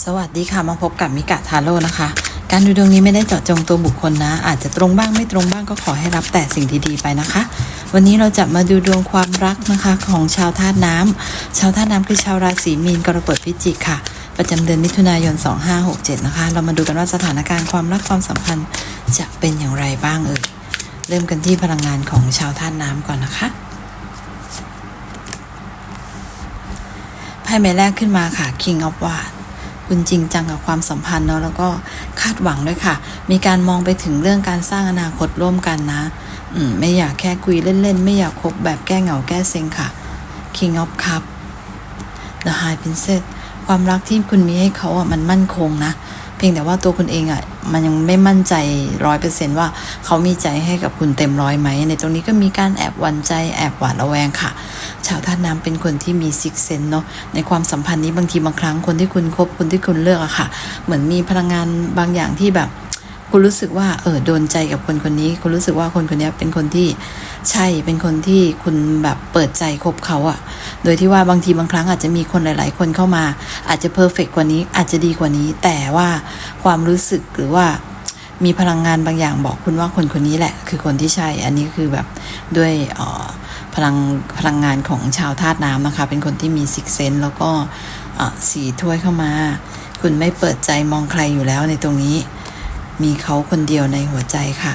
สวัสดีค่ะมาพบกับมิกะทาโร่นะคะ การดูดวงนี้ไม่ได้เจาะจงตัวบุคคลนะ อาจจะตรงบ้างไม่ตรงบ้างก็ขอให้รับแต่สิ่งดีๆไปนะคะ วันนี้เราจะมาดูดวงความรักนะคะของชาวธาตุน้ำชาวธาตุน้ำคือชาวราศีมีนกรกฎพิจิกค่ะ ประจำเดือนมิถุนายน 2567 นะคะ เรามาดูกันว่าสถานการณ์ความรักความสัมพันธ์จะเป็นอย่างไรบ้างเอ่ยเริ่มกันที่พลังงานของชาวธาตุน้ำก่อนนะคะไพ่ใบแรกขึ้นมาค่ะ King of wands คุณจริงจังกับความสัมพันธ์เนาะแล้วก็คาดหวังด้วยค่ะ มีการมองไปถึงเรื่องการสร้างอนาคตร่วมกันนะอืมไม่อยากแค่คุยเล่นๆ ไม่อยากคบแบบแก้เหงาแก้เซ็งค่ะ King of Cup The High Princess ความรักที่คุณมีให้เขาอะมันมั่นคงนะเพียงแต่ว่าตัวคุณเองอะมันยังไม่มั่นใจร้อยเปอร์เซนต์ว่าเขามีใจให้กับคุณเต็มร้อยไหมในตรงนี้ก็มีการแอบหวั่นใจแอบหวาดระแวงค่ะ ชาวธาตุน้ำเป็นคนที่มีซิกเซนเนาะในความสัมพันธ์นี้บางทีบางครั้งคนที่คุณคบคนที่คุณเลือกอะค่ะ เหมือนมีพลังงานบางอย่างที่แบบคุณรู้สึกว่าเออโดนใจกับคนคนนี้ คุณรู้สึกว่าคนคนนี้เป็นคนที่ใช่เป็นคนที่คุณแบบเปิดใจคบเขาอะโดยที่ว่าบางทีบางครั้งอาจจะมีคนหลาย ๆ คนเข้ามา อาจจะเพอร์เฟกกว่านี้อาจจะดีกว่านี้ แต่ว่าความรู้สึกหรือว่ามีพลังงานบางอย่างบอกคุณว่าคนคนนี้แหละ คือคนที่ใช่ อันนี้คือแบบด้วยอ่อ พลังพลังงานของชาวธาตุน้ำนะคะ เป็นคนที่มีซิกเซนแล้วก็เอ่อสีถ้วยเข้ามา คุณไม่เปิดใจมองใครอยู่แล้วในตรงนี้ มีเขาคนเดียวในหัวใจค่ะ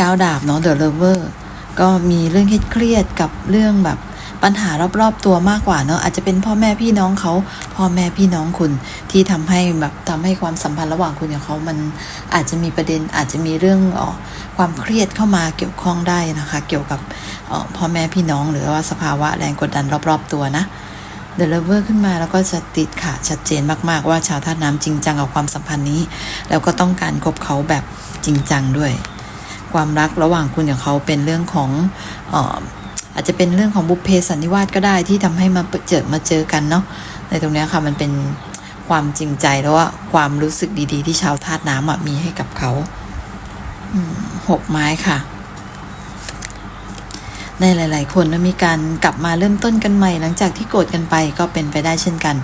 ก้าวดาบเนาะเดอะเลเวอร์ก็มีเรื่องเครียดกับเรื่องแบบ ปัญหารอบๆตัวมากกว่าเนาะอาจจะเป็นพ่อแม่พี่น้องเขาพ่อแม่พี่น้องคุณที่ทำให้แบบทำให้ความสัมพันธ์ระหว่างคุณกับเขามันอาจจะมีประเด็นอาจจะมีเรื่องออความเครียดเข้ามาเกี่ยวข้องได้นะคะ เกี่ยวกับออพ่อแม่พี่น้อง หรือว่าสภาวะแรงกดดันรอบๆตัวนะเดลเวอร์ขึ้นมาแล้วก็จะติดค่ะชัดเจนมากๆ ว่าชาวธาตุน้ำจริงจังกับความสัมพันธ์นี้ แล้วก็ต้องการคบเขาแบบจริงจังด้วย ความรักระหว่างคุณกับเขาเป็นเรื่องของออ อาจจะเป็นเรื่องของบุพเพสันนิวาสก็ได้ที่ทำให้มาเจอมาเจอกันเนาะในตรงนี้ค่ะมันเป็นความจริงใจแล้วว่าความรู้สึกดีๆ ที่ชาวธาตุน้ำมีให้กับเขาหกไม้ค่ะ ในหลาย ๆคนนมีการกลับมาเริ่มต้นกันใหม่ หลังจากที่โกรธกันไปก็เป็นไปได้เช่นกัน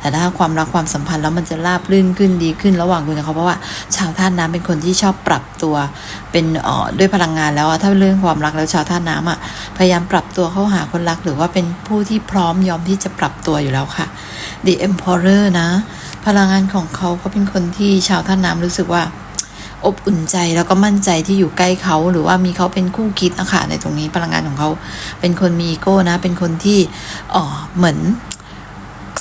แต่ถ้าความรักความสัมพันธ์แล้วมันจะราบรื่นขึ้นดีขึ้นระหว่างคุณกับเขาเพราะว่าชาวธาตุน้ำเป็นคนที่ชอบปรับตัว เป็นอ่อด้วยพลังงานแล้วถ้าเรื่องความรักแล้วชาวธาตุน้ำอะพยายามปรับตัวเข้าหาคนรัก หรือว่าเป็นผู้ที่พร้อมยอมที่จะปรับตัวอยู่แล้วค่ะ The Emperor นะ พลังงานของเขาเขาเป็นคนที่ชาวธาตุน้ำรู้สึกว่า อบอุ่นใจแล้วก็มั่นใจที่อยู่ใกล้เขา หรือว่ามีเขาเป็นคู่คิดนะคะในตรงนี้พลังงานของเขาเป็นคนมีอีโก้นะ เป็นคนที่เอ๋อเหมือน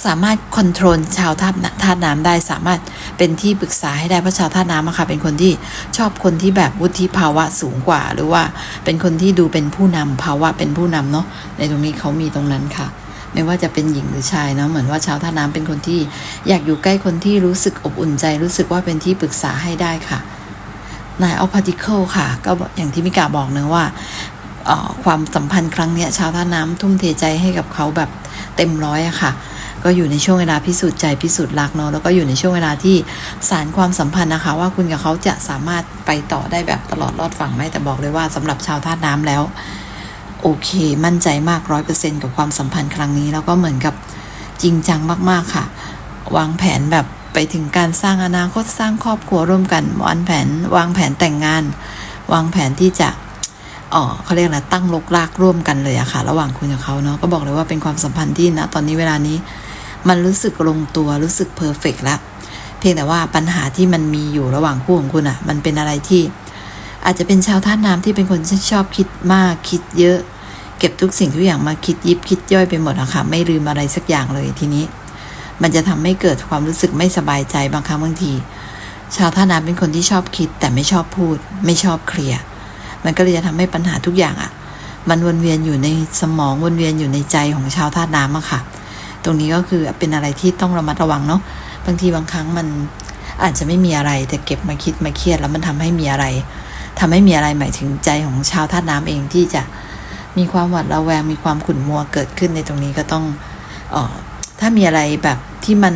สามารถคอนโทรลชาวธาตุน้ำธาตุน้ำได้สามารถเป็นที่ปรึกษาให้ได้เพราะชาวธาตุน้ำอะค่ะเป็นคนที่ชอบคนที่แบบวุฒิภาวะสูงกว่า หรือว่าเป็นคนที่ดูเป็นผู้นำภาวะเป็นผู้นำเนาะในตรงนี้เขามีตรงนั้นค่ะ ไม่ว่าจะเป็นหญิงหรือชายเนาะเหมือนว่าชาวท่าน้ำเป็นคนที่อยากอยู่ใกล้คนที่รู้สึกอบอุ่นใจ รู้สึกว่าเป็นที่ปรึกษาให้ได้ค่ะ นายออพาร์ติเคิลค่ะ ก็อย่างที่มิกาบอกเนะว่าความสัมพันธ์ครั้งนี้ชาวท่าน้ำทุ่มเทใจให้กับเขาแบบเต็มร้อยอะค่ะ ก็อยู่ในช่วงเวลาพิสูจน์ใจพิสูจน์รักเนาะแล้วก็อยู่ในช่วงเวลาที่สารความสัมพันธ์นะคะ ว่าคุณกับเขาจะสามารถไปต่อได้แบบตลอดรอดฝั่งไหมแต่บอกเลยว่าสำหรับชาวท่าน้ำแล้ว โอเค มั่นใจมากร้อยเปอร์เซ็นกับความสัมพันธ์ครั้งนี้ แล้วก็เหมือนกับจริงจังมากๆค่ะ วางแผนแบบ ไปถึงการสร้างอนาคตสร้างครอบครัวร่วมกันวางแผน วางแผนแต่งงาน วางแผนที่จะเอ๋อเขาเรียกอะไรตั้งลกลากร่วมกันเลยอะค่ะ ระหว่างคุณกับเขาเนาะก็บอกเลยว่าเป็นความสัมพันธ์ที่นะตอนนี้เวลานี้ มันรู้สึกลงตัวรู้สึกเพอร์เฟกต์ละเพียงแต่ว่าปัญหาที่มันมีอยู่ระหว่างคู่ของคุณอะมันเป็นอะไรที่ อาจจะเป็นชาวท่าตุน้ำที่เป็นคนที่ชอบคิดมากคิดเยอะ เก็บทุกสิ่งทุกอย่างมาคิดยิบคิดย่อยไปหมดอะค่ะไม่ลืมอะไรสักอย่างเลยทีนี้ มันจะทำให้เกิดความรู้สึกไม่สบายใจบางครั้งบางที ชาวท่าน้ำเป็นคนที่ชอบคิด แต่ไม่ชอบพูด ไม่ชอบเคลียร์มันก็เลยจะทำให้ปัญหาทุกอย่างอะมันวนเวียนอยู่ในสมองวนเวียนอยู่ในใจของชาวธาตุน้ำอะค่ะ ตรงนี้ก็คือเป็นอะไรที่ต้องระมัดระวังเนาะบางทีบางครั้งมันอาจจะไม่มีอะไรแต่เก็บมาคิดมาเครียด แล้วมันทำให้มีอะไรทำให้มีอะไรหมายถึงใจของชาวธาตุน้ำเองที่จะมีความหวาดระแวงมีความขุ่นมัวเกิดขึ้นในตรงนี้ก็ต้องออ ถ้ามีอะไรแบบที่มัน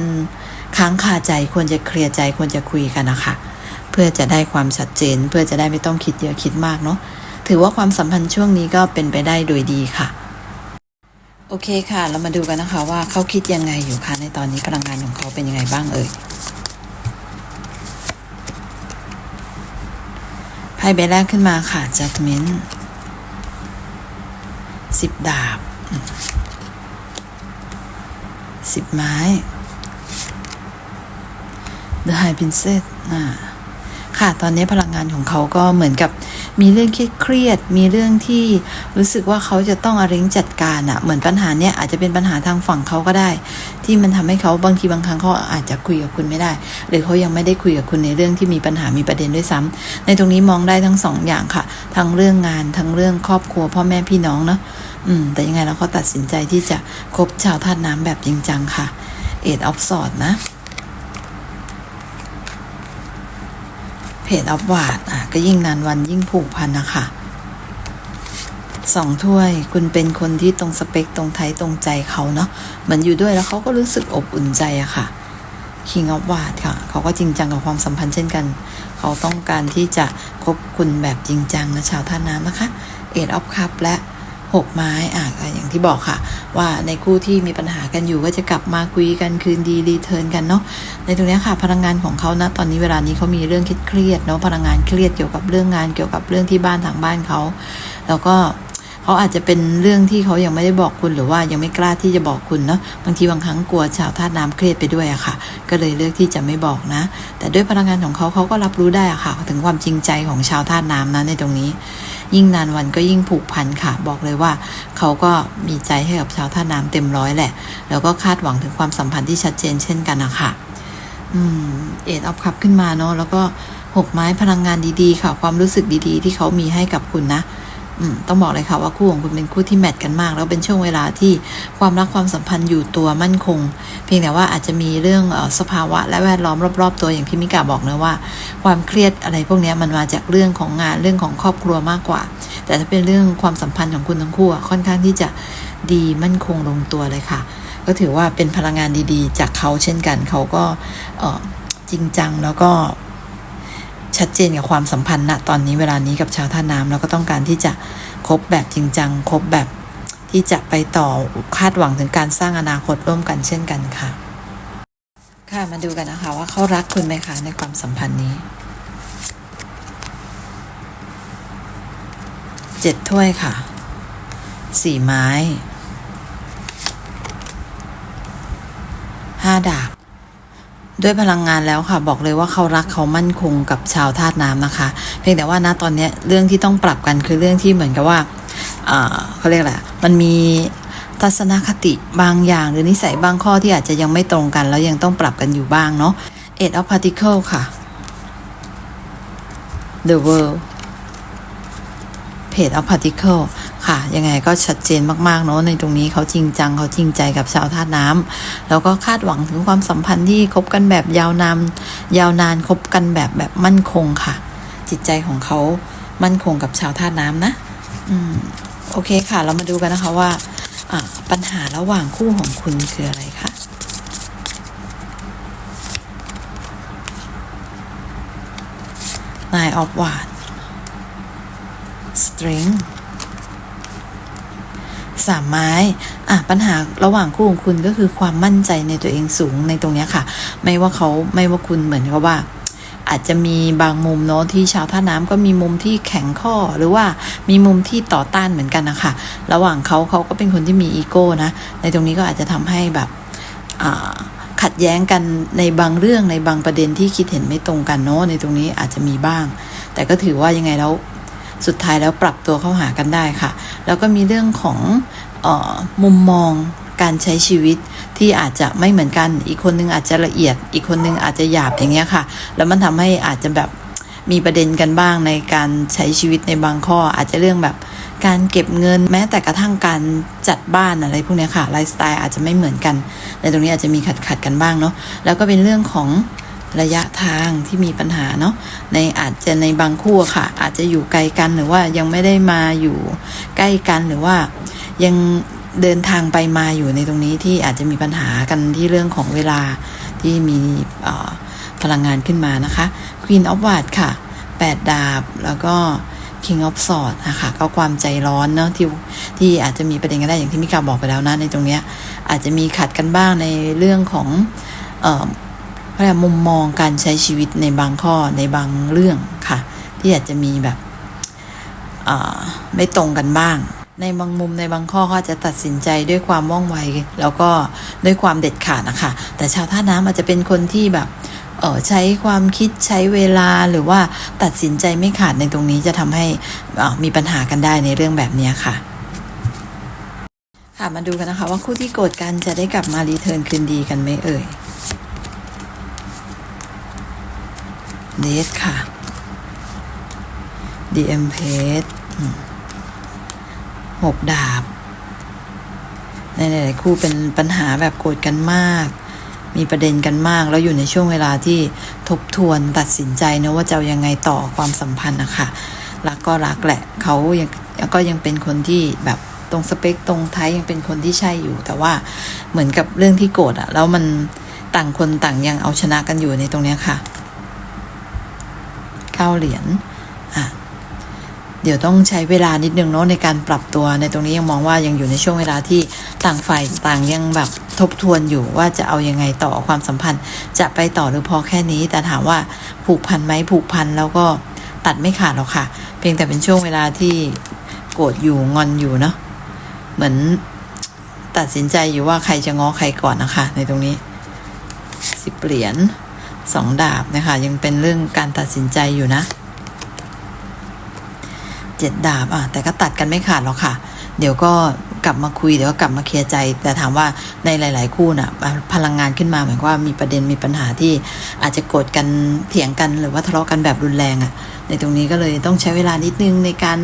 ค้างคาใจควรจะเคลียร์ใจควรจะคุยกันนะคะเพื่อจะได้ความชัดเจน เพื่อจะได้ไม่ต้องคิดเยอะคิดมากเนาะถือว่าความสัมพันธ์ช่วงนี้ก็เป็นไปได้โดยดีค่ะ โอเคค่ะ เรามาดูกันนะคะว่าเขาคิดยังไงอยู่คะในตอนนี้พลังงานของเขาเป็นยังไงบ้างเอ่ยไพ่ใบแรกขึ้นมาค่ะ Judgment สิบดาบ สิบไม้ The High Princess อ่าค่ะ ตอนนี้พลังงานของเขาก็เหมือนกับมีเรื่องเครียด มีเรื่องที่รู้สึกว่าเขาจะต้องอาร่งจัดการอะเหมือนปัญหาเนี้ยอาจจะเป็นปัญหาทางฝั่งเขาก็ได้ ที่มันทำให้เขาบางทีบางครั้งเขาอาจจะคุยกับคุณไม่ได้ หรือเขายังไม่ได้คุยกับคุณในเรื่องที่มีปัญหามีประเด็นด้วยซ้ำในตรงนี้มองได้ทั้งสองอย่างค่ะ ทั้งเรื่องงาน ทั้งเรื่องครอบครัวพ่อแม่พี่น้องเนาะ อืม แต่ยังไงเราก็ตัดสินใจที่จะคบชาวธาตุน้ำแบบจริงจังค่ะ เอ็ดออฟสอดนะเพจออฟวาดอะ ก็ยิ่งนานวันยิ่งผูกพันนะคะสองถ้วยคุณเป็นคนที่ตรงสเปคตรงไทยตรงใจเขาเนาะเหมือนอยู่ด้วยแล้วเขาก็รู้สึกอบอุ่นใจอะค่ะ King of w a d ค่ะ เขาก็จริงจังกับความสัมพันธ์เช่นกัน เขาต้องการที่จะคบคุณแบบจริงจังนะชาวท่าน้ำนะคะ Eight of Cup และ หกไม้อะอย่างที่บอกค่ะ ว่าในคู่ที่มีปัญหากันอยู่ก็จะกลับมาคุยกันคืนดีรีเทิร์นกันเนาะในตรงนี้ค่ะ พลังงานของเขานะตอนนี้เวลานี้เขามีเรื่องเครียดเนาะพลังงานเครียดเกี่ยวกับเรื่องงานเกี่ยวกับเรื่องที่บ้านทางบ้านเขาแล้วก็เขาอาจจะเป็นเรื่องที่เขายังไม่ได้บอกคุณหรือว่ายังไม่กล้าที่จะบอกคุณเนาะบางทีบางครั้งกลัวชาวธาตุน้ำเครียดไปด้วยอะค่ะ ก็เลยเลือกที่จะไม่บอกนะ แต่ด้วยพลังงานของเขาเขาก็รับรู้ได้อะค่ะ ถึงความจริงใจของชาวธาตุน้ำนะในตรงนี้ ยิ่งนานวันก็ยิ่งผูกพันค่ะ บอกเลยว่าเขาก็มีใจให้กับชาวท่าน้ำเต็มร้อยแหละ แล้วก็คาดหวังถึงความสัมพันธ์ที่ชัดเจนเช่นกันนะคะอืมเอ็ดออฟคับขึ้นมาเนาะแล้วก็หกไม้พลังงานดีๆ ค่ะ ความรู้สึกดีๆ ที่เขามีให้กับคุณนะ ต้องบอกเลยค่ะว่าคู่ของคุณเป็นคู่ที่แมทกันมาก แล้วเป็นช่วงเวลาที่ความรักความสัมพันธ์อยู่ตัวมั่นคง เพียงแต่ว่าอาจจะมีเรื่องสภาวะ และแวดล้อมรอบๆ ตัวอย่างที่มิกาบอกเนะว่า ความเครียดอะไรพวกนี้มันมาจากเรื่องของงานเรื่องของครอบครัวมากกว่า แต่ถ้าเป็นเรื่องความสัมพันธ์ของคุณทั้งคู่ค่อนข้างที่จะดีมั่นคงลงตัวเลยค่ะ ก็ถือว่าเป็นพลังงานดีๆ จากเขาเช่นกันเขาก็เอ่อจริงจังแล้วก็ ชัดเจนกับความสัมพันธ์ณตอนนี้เวลานี้กับชาวท่าน้ำแล้วก็ต้องการที่จะคบแบบจริงจังคบแบบที่จะไปต่อคาดหวังถึงการสร้างอนาคตร่วมกันเช่นกันค่ะ ค่ะมาดูกันนะคะว่าเขารักคุณไหมคะในความสัมพันธ์นี้เจ็ดถ้วยค่ะสี่ไม้ห้าดาบ ด้วยพลังงานแล้วค่ะ บอกเลยว่าเขารักเขามั่นคงกับชาวธาตุน้ำนะคะ เพียงแต่ว่าณตอนนี้เรื่องที่ต้องปรับกันคือเรื่องที่เหมือนกับว่าเขาเรียกอะไรมันมีทัศนคติบางอย่าง หรือนิสัยบางข้อที่อาจจะยังไม่ตรงกัน แล้วยังต้องปรับกันอยู่บ้างเนาะ Eight of Particle ค่ะ The World Page of Particle ค่ะ ยังไงก็ชัดเจนมากๆเนาะในตรงนี้เขาจริงจังเขาจริงใจกับชาวธาตุน้ำแล้วก็คาดหวังถึงความสัมพันธ์ที่คบกันแบบยาวนานยาวนานคบกันแบบแบบมั่นคงค่ะ จิตใจของเขามั่นคงกับชาวธาตุน้ำนะ อืมโอเคค่ะ เรามาดูกันนะคะว่าปัญหาระหว่างคู่ของคุณคืออะไรคะ Nine of Wands Strength ส สามไม้อะปัญหาระหว่างคู่ของคุณก็คือความมั่นใจในตัวเองสูงในตรงนี้ค่ะ ไม่ว่าเขาไม่ว่าคุณเหมือนกับว่า อาจจะมีบางมุมเนาะที่ชาวท่าน้ำก็มีมุมที่แข็งข้อหรือว่ามีมุมที่ต่อต้านเหมือนกันนะคะระหว่างเขาเขาก็เป็นคนที่มีอีโก้นะในตรงนี้ก็อาจจะทำให้แบบอ่าขัดแย้งกันในบางเรื่องในบางประเด็นที่คิดเห็นไม่ตรงกันเนาะในตรงนี้อาจจะมีบ้าง แต่ก็ถือว่ายังไงแล้ว สุดท้ายแล้วปรับตัวเข้าหากันได้ค่ะ แล้วก็มีเรื่องของออมุมมองการใช้ชีวิตที่อาจจะไม่เหมือนกัน อีกคนนึงอาจจะละเอียด อีกคนนึงอาจจะหยาบอย่างเงี้ยค่ะ แล้วมันทำให้อาจจะแบบมีประเด็นกันบ้างในการใช้ชีวิตในบางข้อ อาจจะเรื่องแบบการเก็บเงินแม้แต่กระทั่งการจัดบ้านอะไรพวกนี้ค่ะไลฟ์สไตล์อาจจะไม่เหมือนกัน ในตรงนี้อาจจะมีขัดขัดกันบ้างเนาะแล้วก็เป็นเรื่องของ ระยะทางที่มีปัญหาเนาะในอาจจะในบางคู่ค่ะ อาจจะอยู่ไกลกันหรือว่ายังไม่ได้มาอยู่ใกล้กันหรือว่ายังเดินทางไปมาอยู่ในตรงนี้ที่อาจจะมีปัญหากันที่เรื่องของเวลาที่มีพลังงานขึ้นมานะคะ Queen of w a d ค่ะ 8 ดาบแล้วก็ King of Swords นะคะก็ความใจร้อนเนาะที่ที่อาจจะมีประเด็นกันได้อย่างที่มิกาบอกไปแล้วนะในตรงเนี้ยอาจจะมีขัดกันบ้างในเรื่องของ เอ่อเขาเรียกมุมมองการใช้ชีวิตในบางข้อในบางเรื่องค่ะ ที่อาจจะมีแบบไม่ตรงกันบ้าง ในบางมุมในบางข้อก็อาจะตัดสินใจด้วยความว่องไวแล้วก็ด้วยความเด็ดขาดนะคะแต่ชาวท่าน้ำอาจจะเป็นคนที่แบบเออใช้ความคิดใช้เวลาหรือว่าตัดสินใจไม่ขาดในตรงนี้จะทำให้มีปัญหากันได้ในเรื่องแบบนี้ค่ะค่ะมาดูกันนะคะว่าคู่ที่โกรธกันจะได้กลับมารีเทิร์นคืนดีกันไหมเอ่ย เดทค่ะ DM p a g หกดาบ ในหลายๆคู่เป็นปัญหาแบบโกรธกันมาก มีประเด็นกันมาก แล้วอยู่ในช่วงเวลาที่ทบทวนตัดสินใจนะว่าจะยังไงต่อความสัมพันธ์นะคะรักก็รักแหละ เขายังก็ยังเป็นคนที่แบบตรงสเปคตรงไทยยังเป็นคนที่ใช่อยู่ แต่ว่าเหมือนกับเรื่องที่โกรธอะแล้วมันต่างคนต่างยังเอาชนะกันอยู่ในตรงเนี้ยค่ะ ก้าเหรียญอะเดี๋ยวต้องใช้เวลานิดนึงเนาะในการปรับตัวในตรงนี้ยังมองว่ายังอยู่ในช่วงเวลาที่ต่างฝ่ายต่างยังแบบทบทวนอยู่ว่าจะเอายังไงต่อความสัมพันธ์ จะไปต่อหรือพอแค่นี้ แต่ถามว่าผูกพันไหมผูกพันแล้วก็ตัดไม่ขาดหรอกค่ะ เพียงแต่เป็นช่วงเวลาที่โกรธอยู่งอนอยู่เนาะเหมือนตัดสินใจอยู่ว่าใครจะง้อใครก่อนนะคะ ในตรงนี้สิบเหรียญ สองดาบนะคะยังเป็นเรื่องการตัดสินใจอยู่นะเจ็ดดาบอะแต่ก็ตัดกันไม่ขาดหรอกค่ะ เดี๋ยวก็กลับมาคุยเดี๋ยวก็กลับมาเคลียร์ใจ แต่ถามว่าในหลาย ๆ คู่น่ะพลังงานขึ้นมาเหมือนว่ามีประเด็นมีปัญหาที่อาจจะโกรธกันเถียงกันหรือว่าทะเลาะกันแบบรุนแรงอะในตรงนี้ก็เลยต้องใช้เวลานิดนึงในการ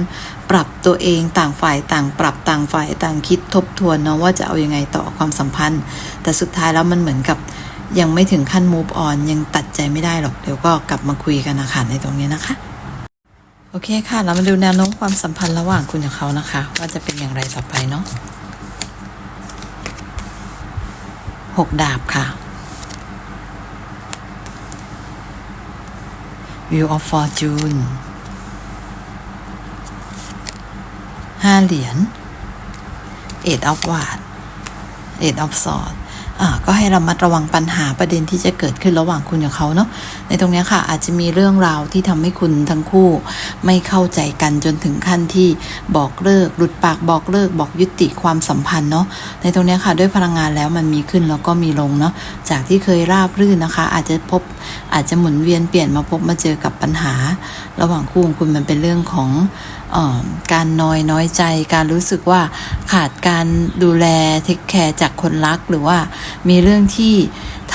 ปรับตัวเองต่างฝ่ายต่างปรับต่างฝ่ายต่างคิดทบทวนเนาะว่าจะเอายังไงต่อความสัมพันธ์ แต่สุดท้ายแล้วมันเหมือนกับ ยังไม่ถึงขั้น move on ยังตัดใจไม่ได้หรอก เดี๋ยวก็กลับมาคุยกันนะคะในตรงนี้นะคะ โอเคค่ะเรามาดูแนวโน้มความสัมพันธ์ระหว่างคุณกับเขานะคะ ว่าจะเป็นอย่างไรต่อไปเนาะหกดาบค่ะ Wheel of Fortune ห้าเหรียญ Eight of Wands Eight of Swords อ่า ก็ให้ระมัดระวังปัญหาประเด็นที่จะเกิดขึ้นระหว่างคุณกับเขาเนาะในตรงนี้ค่ะ อาจจะมีเรื่องราวที่ทำให้คุณทั้งคู่ไม่เข้าใจกันจนถึงขั้นที่บอกเลิกหลุดปากบอกเลิกบอกยุติความสัมพันธ์เนาะในตรงนี้ค่ะด้วยพลังงานแล้วมันมีขึ้นแล้วก็มีลงเนาะจากที่เคยราบรื่นนะคะ อาจจะพบอาจจะหมุนเวียนเปลี่ยนมาพบมาเจอกับปัญหา ระหว่างคู่ของคุณมันเป็นเรื่องของออการน้อยน้อยใจ การรู้สึกว่าขาดการดูแลเทคแคร์จากคนรักหรือว่ามีเรื่องที่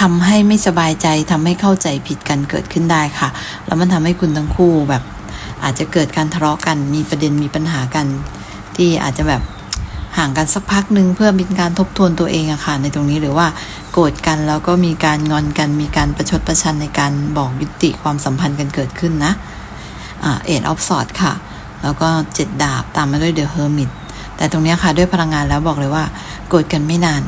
ทำให้ไม่สบายใจทำให้เข้าใจผิดกันเกิดขึ้นได้ค่ะ แล้วมันทำให้คุณทั้งคู่แบบ อาจจะเกิดการทะเลาะกันมีประเด็นมีปัญหากัน ที่อาจจะแบบห่างกันสักพักหนึ่งเพื่อเป็นการทบทวนตัวเองอะค่ะในตรงนี้หรือว่าโกรธกันแล้วก็มีการงอนกันมีการประชดประชันในการบอกยุติความสัมพันธ์กันเกิดขึ้นนะเอ็ดออฟสอดค่ะ แล้วก็เจ็ดดาบตามมาด้วยเดอะเฮอร์มิตแต่ตรงนี้ค่ะด้วยพลังงานแล้วบอกเลยว่า โกรธกันไม่นาน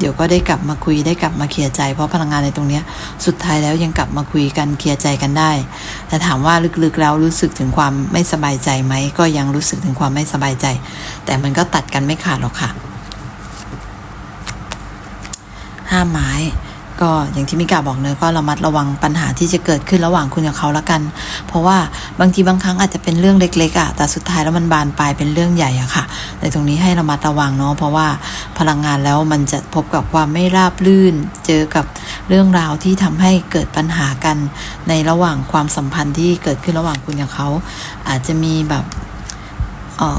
เดี๋ยวก็ได้กลับมาคุยได้กลับมาเคลียร์ใจ เพราะพลังงานในตรงนี้สุดท้ายแล้วยังกลับมาคุยกันเคลียร์ใจกันได้ แต่ถามว่าลึกๆแล้วรู้สึกถึงความไม่สบายใจไหมก็ยังรู้สึกถึงความไม่สบายใจ แต่มันก็ตัดกันไม่ขาดหรอกค่ะห้าไม้ ก็อย่างที่มิกาบอกเนอะก็ระมัดระวังปัญหาที่จะเกิดขึ้นระหว่างคุณกับเขาละกัน เพราะว่าบางทีบางครั้งอาจจะเป็นเรื่องเล็กๆอะ่ะแต่สุดท้ายแล้วมันบานปลายเป็นเรื่องใหญ่อะค่ะในตรงนี้ให้ระมัดระวังเนาะเพราะว่าพลังงานแล้วมันจะพบกับความไม่ราบรื่น เจอกับเรื่องราวที่ทำให้เกิดปัญหากัน ในระหว่างความสัมพันธ์ที่เกิดขึ้นระหว่างคุณกับเขา อาจจะมีแบบ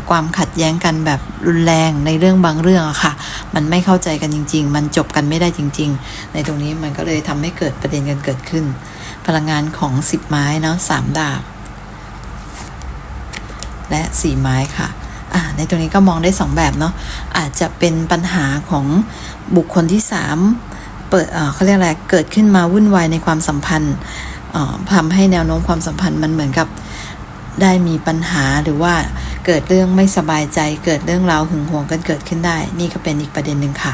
ความขัดแย้งกันแบบรุนแรงในเรื่องบางเรื่องอะค่ะ มันไม่เข้าใจกันจริง ๆ มันจบกันไม่ได้จริง ๆ ในตรงนี้มันก็เลยทำให้เกิดประเด็นกันเกิดขึ้น พลังงานของสิบไม้เนาะสามดาบ และสี่ไม้ค่ะในตรงนี้ก็มองได้สองแบบเนาะอาจจะเป็นปัญหาของบุคคลที่สามเปิดเขาเรียกอะไรเกิดขึ้นมาวุ่นวายในความสัมพันธ์ทำให้แนวโน้มความสัมพันธ์มันเหมือนกับได้มีปัญหาหรือว่า เกิดเรื่องไม่สบายใจ เกิดเรื่องราวหึงหวงกันเกิดขึ้นได้ นี่ก็เป็นอีกประเด็นหนึ่งค่ะ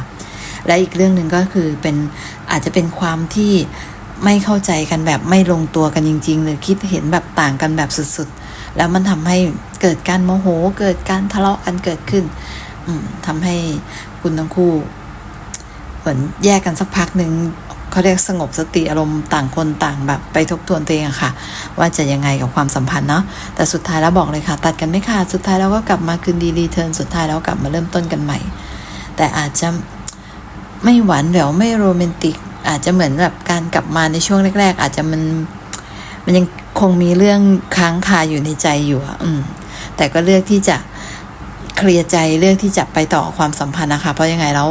และอีกเรื่องหนึ่งก็คือเป็นอาจจะเป็นความที่ไม่เข้าใจกันแบบไม่ลงตัวกันจริง ๆ หรือคิดเห็นแบบต่างกันแบบสุดๆ แล้วมันทำให้เกิดการโมโห เกิดการทะเลาะกันเกิดขึ้นอืมทำให้คุณทั้งคู่เหมือนแยกกันสักพักหนึ่ง เขาเรียกสงบสติอารมณ์ต่างคนต่างแบบไปทบทวนตัวเองอะค่ะ ว่าจะยังไงกับความสัมพันธ์เนาะแต่สุดท้ายแล้วบอกเลยค่ะ ตัดกันไม่ขาดสุดท้ายแล้วก็กลับมาคืนดีรีเทิร์นสุดท้ายแล้วกลับมาเริ่มต้นกันใหม่ แต่อาจจะไม่หวานแหววไม่โรแมนติก อาจจะเหมือนแบบการกลับมาในช่วงแรก ๆ อาจจะมันมันยังคงมีเรื่องค้างคาอยู่ในใจอยู่อะอืม แต่ก็เลือกที่จะเคลียร์ใจเลือกที่จะไปต่อความสัมพันธ์นะคะ เพราะยังไงแล้ว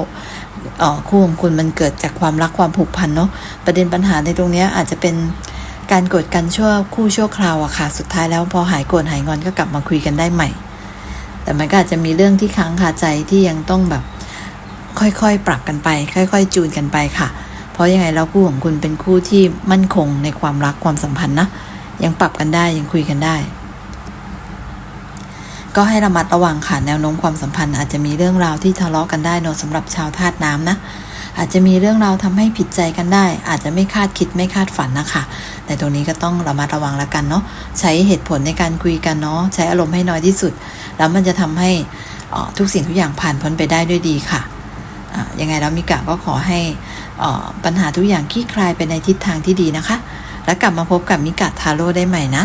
คู่ของคุณมันเกิดจากความรักความผูกพันเนาะประเด็นปัญหาในตรงนี้อาจจะเป็นการโกรธกันชั่วคู่ชั่วคราวอะค่ะ สุดท้ายแล้วพอหายโกรธหายงอนก็กลับมาคุยกันได้ใหม่ แต่มันก็อาจจะมีเรื่องที่ค้างคาใจที่ยังต้องแบบค่อยๆ ปรับกันไป ค่อย ๆ จูนกันไปค่ะ เพราะยังไงแล้วคู่ของคุณเป็นคู่ที่มั่นคงในความรักความสัมพันธ์นะยังปรับกันได้ยังคุยกันได้ ก็ให้ระมัดระวังค่ะแนวโน้มความสัมพันธ์ อาจจะมีเรื่องราวที่ทะเลาะกันได้เนอะสำหรับชาวธาตุน้ำนะ อาจจะมีเรื่องราวทำให้ผิดใจกันได้ อาจจะไม่คาดคิดไม่คาดฝันนะคะ แต่ตรงนี้ก็ต้องระมัดระวังแล้วกันเนาะใช้เหตุผลในการคุยกันเนาะใช้อารมณ์ให้น้อยที่สุด แล้วมันจะทำให้ทุกสิ่งทุกอย่างผ่านพ้นไปได้ด้วยดีค่ะยังไงแล้วมิกะก็ขอให้ปัญหาทุกอย่างคลี่คลายไปในทิศทางที่ดีนะคะ แล้วกลับมาพบกับมิกะทาโร่ได้ใหม่นะ